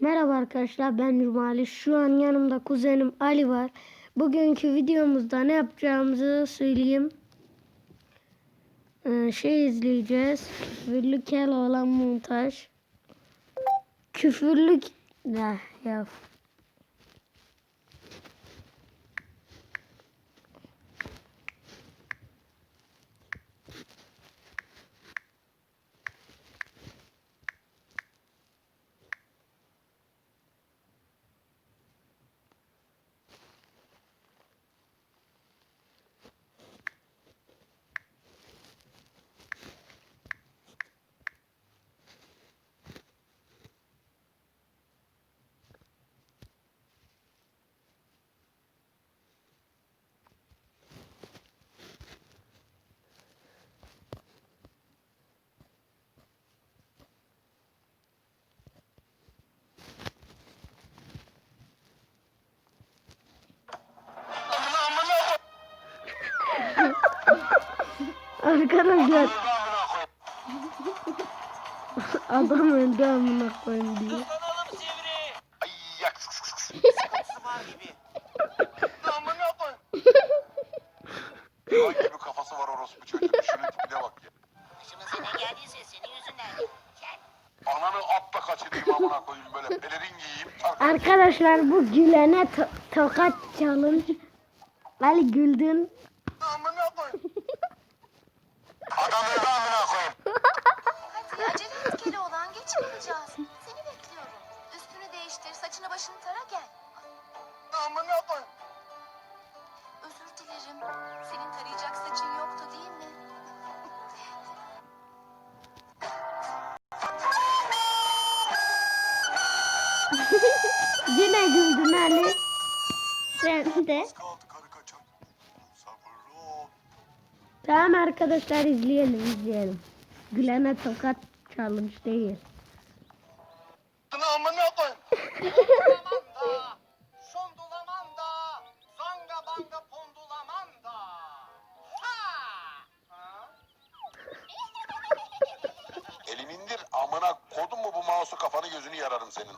Merhaba arkadaşlar ben Nurmali. Şu an yanımda kuzenim Ali var. Bugünkü videomuzda ne yapacağımızı söyleyeyim. Ee, şey izleyeceğiz. Küfürlü kel olan montaj. Küfürlük ne ya. Arkadaşlar adam öldü amına koyayım diye. Ay yak sık sık sık. Sıkıntısı var gibi. Amına koy. Ay gibi kafası var orospu çocuğun. Şunun tipine bak ya. Başımıza ne geldiyse senin yüzünden. Gel. Ananı atla kaçırayım amına koyayım böyle. Pelerin giyeyim. Arka... Arkadaşlar bu gülene to- tokat challenge. Ali güldün. Sen de. Kaldı karı kaçak. Sabırlı ol. Tamam arkadaşlar izleyelim izleyelim. Gülene tokat challenge değil. Amına? Elini indir amına kodun mu bu mouse'u kafanı gözünü yararım senin.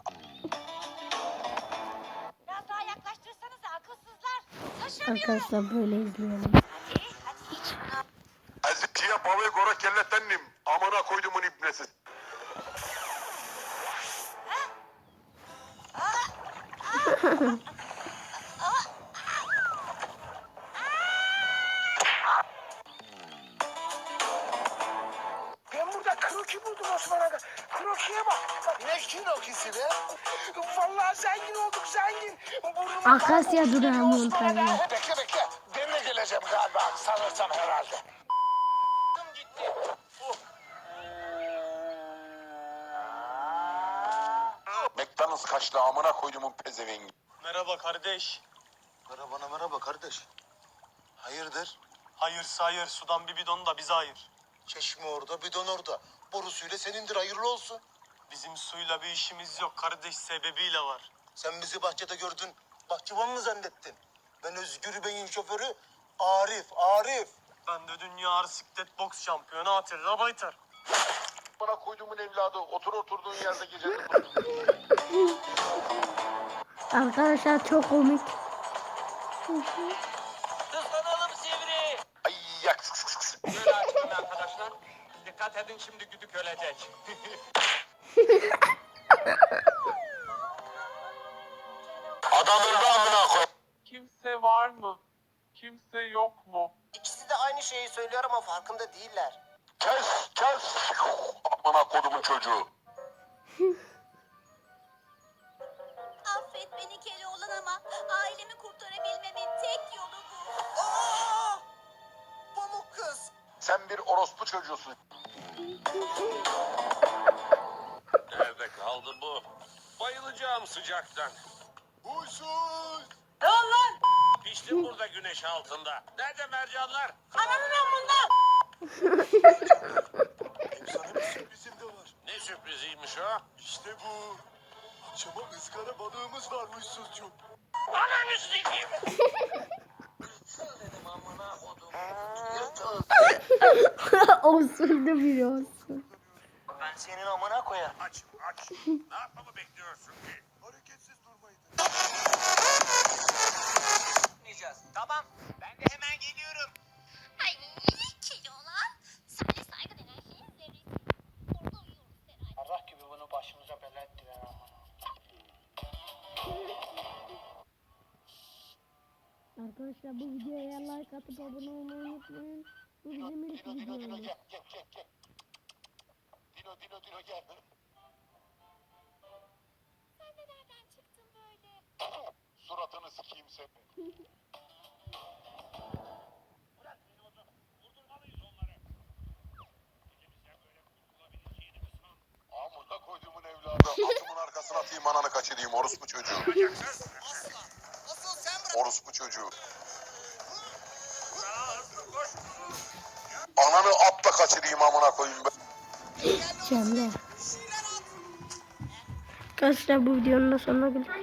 Arkadaşlar böyle izleyelim. Hadi, hadi iç. Ezikçiye balığı gora kellettendim. Amına koydumun ibnesi. Ben Vallahi zengin olduk zengin. Burnuma Akasya durağı montajı. Bekle bekle. Ben de geleceğim galiba sanırsam herhalde. McDonald's kaçlı amına koydumun pezevengi. Merhaba kardeş. Merhaba merhaba kardeş. Hayırdır? Hayırsa hayır sudan bir bidon da bize hayır. Çeşme orada, bidon orada. Borusuyla senindir, hayırlı olsun. Bizim suyla bir işimiz yok kardeş sebebiyle var. Sen bizi bahçede gördün, bahçıvan mı zannettin? Ben Özgür Bey'in şoförü Arif, Arif. Ben de dünya ağır siklet boks şampiyonu Atilla Baytar. Bana koyduğumun evladı, otur oturduğun yerde gecenin Arkadaşlar çok komik. Kazanalım Sivri. Ay yak. Böyle açmayın arkadaşlar. Dikkat edin şimdi güdük ölecek. Adam öldü amına koy. Kimse var mı? Kimse yok mu? İkisi de aynı şeyi söylüyor ama farkında değiller. Kes, kes. Amına kodumun çocuğu. Affet beni Keloğlan ama ailemi kurtarabilmemin tek yolu bu. Pamuk kız. Sen bir orospu çocuğusun. Kaldı bu? Bayılacağım sıcaktan. Huysuz. Piştim burada güneş altında. Nerede mercanlar? Sana bir sürprizim de var. Ne sürpriziymiş o? İşte bu. Akşama ızgara balığımız var huysuzcuğum. Ananı sikeyim. olsun da biri olsun. Ben senin amına koyarım. Aç aç. ne yapmamı bekliyorsun ki? Hareketsiz durmayın. Diyeceğiz. Tamam. Ben de hemen geliyorum. Ay keloğlan. Senle saygı denen şeyin zerresi. Orada uyuyoruz herhalde. Allah gibi bunu başımıza bela ettiler ama. Arkadaşlar bu videoya like atıp abone olmayı unutmayın. Bu bizim ilk videomuz. Suratını sikeyim senin. Amına koyduğumun evladı. Atımın arkasına atayım ananı kaçırayım orospu çocuğu. Orospu çocuğu. Ananı atla kaçırayım amına koyayım ben. Cemre. Arkadaşlar bu videonun da sonuna geldik.